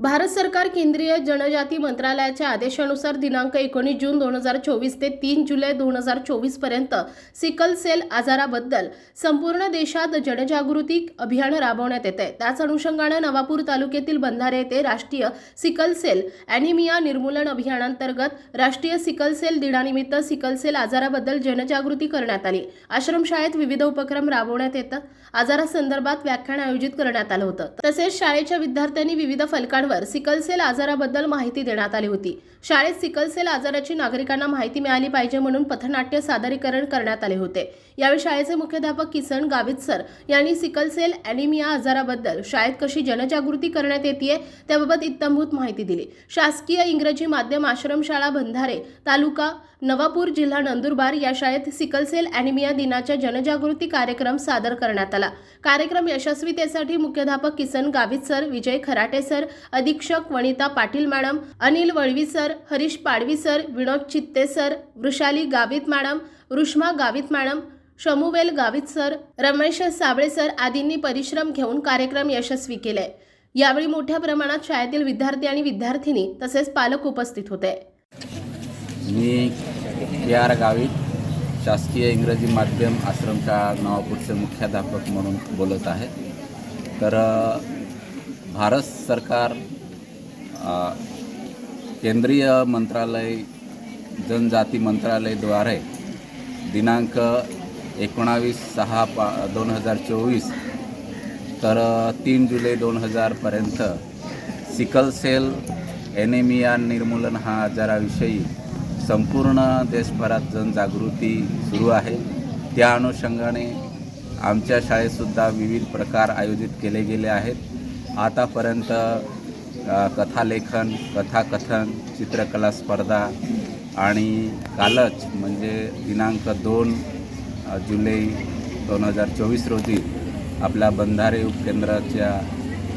भारत सरकार केंद्रीय जनजाती मंत्रालयाच्या आदेशानुसार दिनांक एकोणीस जून दोन हजार चोवीस ते तीन जुलै दोन हजार चोवीसपर्यंत सिकल सेल आजाराबद्दल संपूर्ण देशात जनजागृती अभियान राबवण्यात येत आहे त्याच अनुषंगानं नवापूर तालुक्यातील बंधारे येथे राष्ट्रीय सिकल सेल अॅनिमिया निर्मूलन अभियानांतर्गत राष्ट्रीय सिकल सेल दिनानिमित्त सिकल सेल आजाराबद्दल जनजागृती करण्यात आली. आश्रमशाळेत विविध उपक्रम राबवण्यात येतं. आजारासंदर्भात व्याख्यान आयोजित करण्यात आलं होतं. तसेच शाळेच्या विद्यार्थ्यांनी विविध फलकांवर सिकलसेल आजाराबद्दल माहिती देण्यात आली होती. शाळेत सिकल सेल आजाराची नागरिकांना माहिती मिळाली पाहिजे म्हणून पथनाट्य सादरीकरण करण्यात आले होते. यावेळी शाळेचे मुख्याध्यापक किसन गावित सर यांनी सिकल सेल अॅनिमिया आजाराबद्दल शाळेत कशी जनजागृती करण्यात येते त्याबाबत इत्तमभूत माहिती दिली. शासकीय इंग्रजी माध्यम आश्रमशाळा बंधारे तालुका नवापूर जिल्हा नंदुरबार या शाळेत सिकल सेल अॅनिमिया दिनाच्या जनजागृती कार्यक्रम सादर करण्यात आला. कार्यक्रम यशस्वीतेसाठी मुख्याध्यापक किसन गावित सर विजय खराटे सर अधीक्षक Vanita Patil madam Anil Valvi sir Harish Padvi sir Vinod Chitte sir Vrushali Gavit madam Rushma Gavit madam Samuel Gavit sir Ramesh Sable sir आदींनी परिश्रम घेऊन कार्यक्रम यशस्वी केले. यावेळी मोठ्या प्रमाणात शाळेतील विद्यार्थी आणि विद्यार्थिनी तसेच पालक उपस्थित होते. मी के आर गावित शासकीय इंग्रजी माध्यम आश्रमशाळा नवापूरचे मुख्याध्यापक म्हणून बोलत आहे. तर भारत सरकार केंद्रीय मंत्रालय जनजाती मंत्रालयद्वारे दिनांक एकोणावीस सहा पा दोन हजार चोवीस तर तीन जुलै दोन हजारपर्यंत सिकल सेल एनेमिया निर्मूलन हा आजाराविषयी संपूर्ण देशभरात जनजागृती सुरू आहे. त्या अनुषंगाने आमच्या शाळेतसुद्धा विविध प्रकार आयोजित केले गेले आहेत. आतापर्यंत कथालेखन कथाकथन चित्रकला स्पर्धा आणि कालच म्हणजे दिनांक दोन जुलै दोन हजार चोवीस रोजी आपल्या बंधारे उपकेंद्राच्या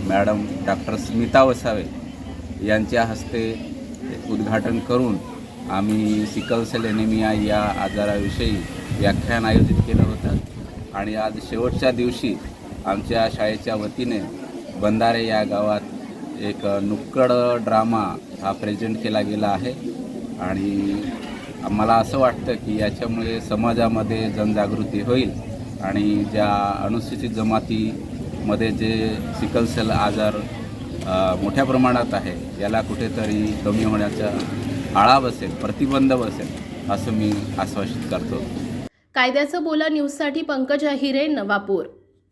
मॅडम डॉक्टर स्मिता वसावे यांच्या हस्ते उद्घाटन करून आम्ही सिकल सेल एनिमिया या आजाराविषयी व्याख्यान आयोजित केलं होतं. आणि आज शेवटच्या दिवशी आमच्या शाळेच्या वतीने बंधारे या गावात एक नुक्कड ड्रामा हा प्रेझेंट केला गेला आहे. आणि मला असं वाटतं की याच्यामुळे समाजामध्ये जनजागृती होईल आणि ज्या अनुसूचित जमातीमध्ये जे सिकलसेल आजार मोठ्या प्रमाणात आहे याला कुठेतरी कमी होण्याचा आळा बसेल प्रतिबंध बसेल असं मी आश्वासित करतो. कायद्याचं बोला न्यूजसाठी पंकज अहिरे नवापूर.